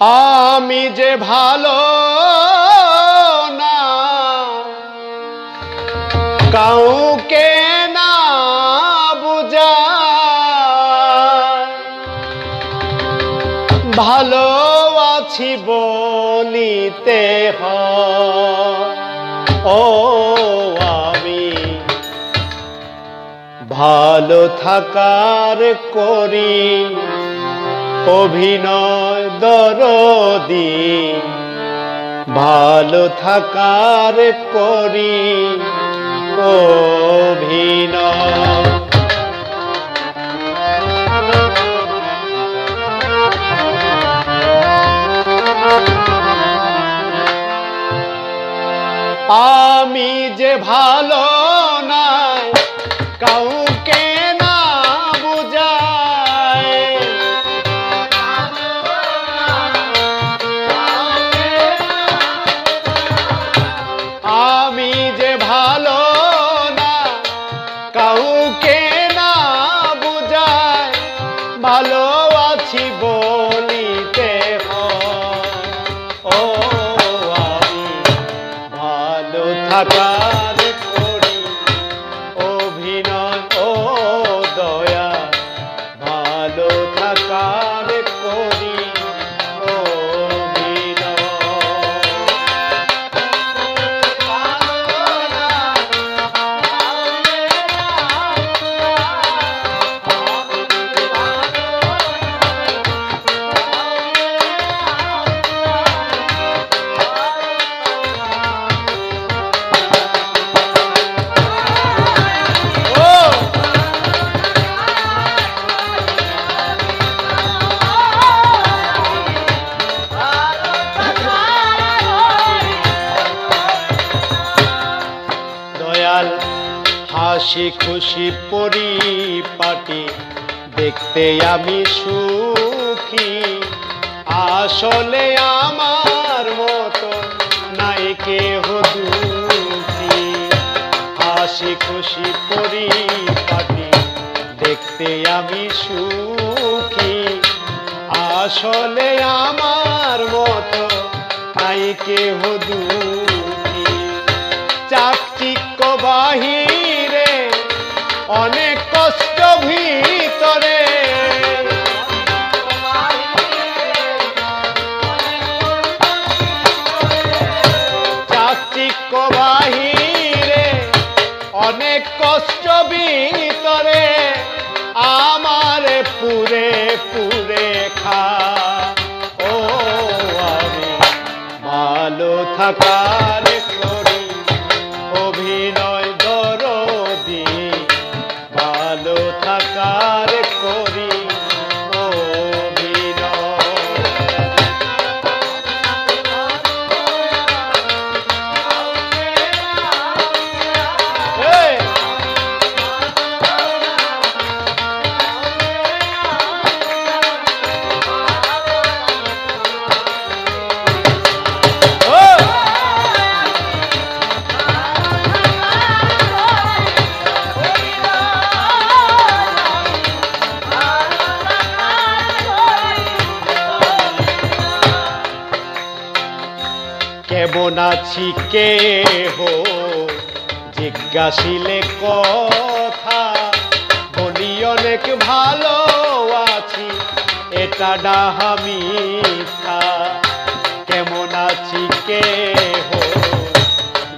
আমি যে ভালো না, কাউকে না বুঝা ভালো আছি বলিতে হয়। ও, আমি ভালো থাকার করি। অভিনয় দরদি ভালো থাকার করি অভিনয়। আমি যে ভালো নাই কাউকে ভালো হাসি খুশি পরিপাটি, দেখতে আমি সুখী। আসলে আমার মতো নাই কেহ দুঃখী। হাসি খুশি পরিপাটি, দেখতে আমি সুখী। আসলে আমার মতো নাই কেহ দুঃখী। অনেক কষ্ট ভিতরে। চাকচিক্য অনেক কষ্ট ভিতরে। আমার পুরে পুরে খা। ও আমি ভালো থাকার কেমন আছি কে হো জিজ্ঞাসিলে কথা, বলি অনেক ভালো আছি, এটা ডাহা মিথ্যা। কেমন আছি কে হো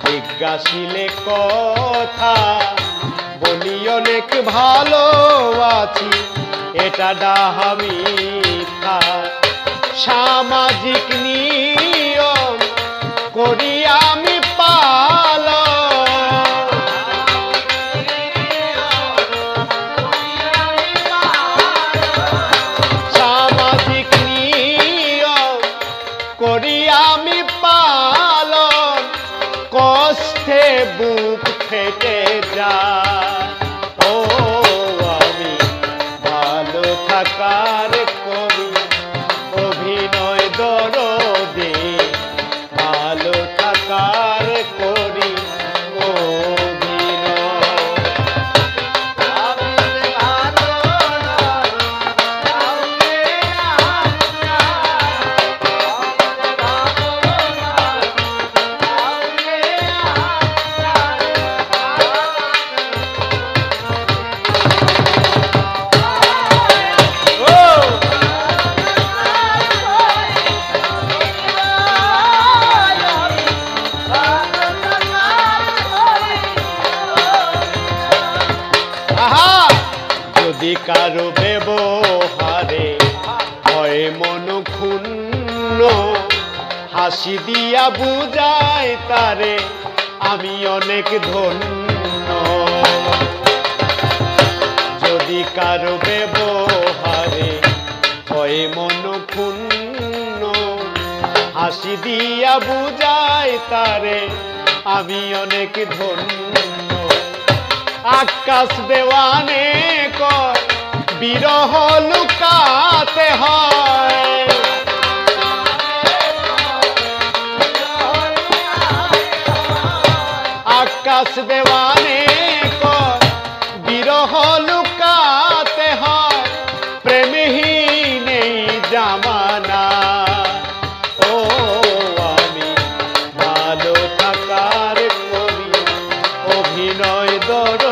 জিজ্ঞাসিলে কথা, বলি অনেক ভালো আছি, এটা ডাহা মিথ্যা। সামাজিক নিয়ম বুক ফেটে যায়। ও হাসি দিয়া বুঝায় তারে, আমি অনেক ধন্য। যদি কারও ব্যবহারে হয় মন ক্ষুণ্ণ, হাসি দিয়া বুঝায় তারে, আমি অনেক ধন্য। আকাশ দেওয়ানে কর বিরহ লুকাতে হয়। আকাশ দেওয়ানে বিরহ লুকাতে হয় প্রেমহীন এই জামানা ও আমি ভালো থাকার করি অভিনয় দরদি